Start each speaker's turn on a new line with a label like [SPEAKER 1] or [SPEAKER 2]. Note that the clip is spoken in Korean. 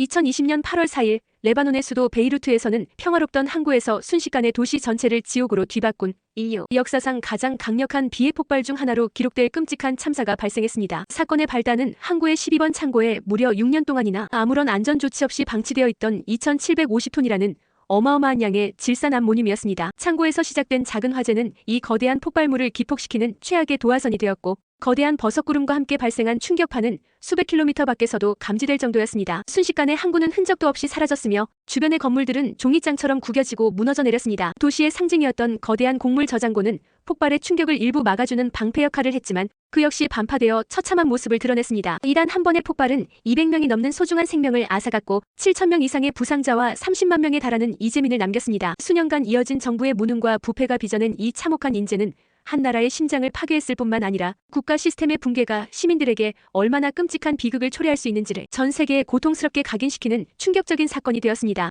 [SPEAKER 1] 2020년 8월 4일 레바논의 수도 베이루트에서는 평화롭던 항구에서 순식간에 도시 전체를 지옥으로 뒤바꾼 인류 역사상 가장 강력한 비핵 폭발 중 하나로 기록될 끔찍한 참사가 발생했습니다. 사건의 발단은 항구의 12번 창고에 무려 6년 동안이나 아무런 안전 조치 없이 방치되어 있던 2,750톤이라는 어마어마한 양의 질산 암모늄이었습니다. 창고에서 시작된 작은 화재는 이 거대한 폭발물을 기폭시키는 최악의 도화선이 되었고 거대한 버섯구름과 함께 발생한 충격파는 수백 킬로미터 밖에서도 감지될 정도였습니다. 순식간에 항구는 흔적도 없이 사라졌으며 주변의 건물들은 종이장처럼 구겨지고 무너져 내렸습니다. 도시의 상징이었던 거대한 곡물 저장고는 폭발의 충격을 일부 막아주는 방패 역할을 했지만 그 역시 반파되어 처참한 모습을 드러냈습니다. 이단 한 번의 폭발은 200명이 넘는 소중한 생명을 앗아갔고 7천명 이상의 부상자와 30만 명에 달하는 이재민을 남겼습니다. 수년간 이어진 정부의 무능과 부패가 빚어낸 이 참혹한 인재는 한 나라의 심장을 파괴했을 뿐만 아니라 국가 시스템의 붕괴가 시민들에게 얼마나 끔찍한 비극을 초래할 수 있는지를 전 세계에 고통스럽게 각인시키는 충격적인 사건이 되었습니다.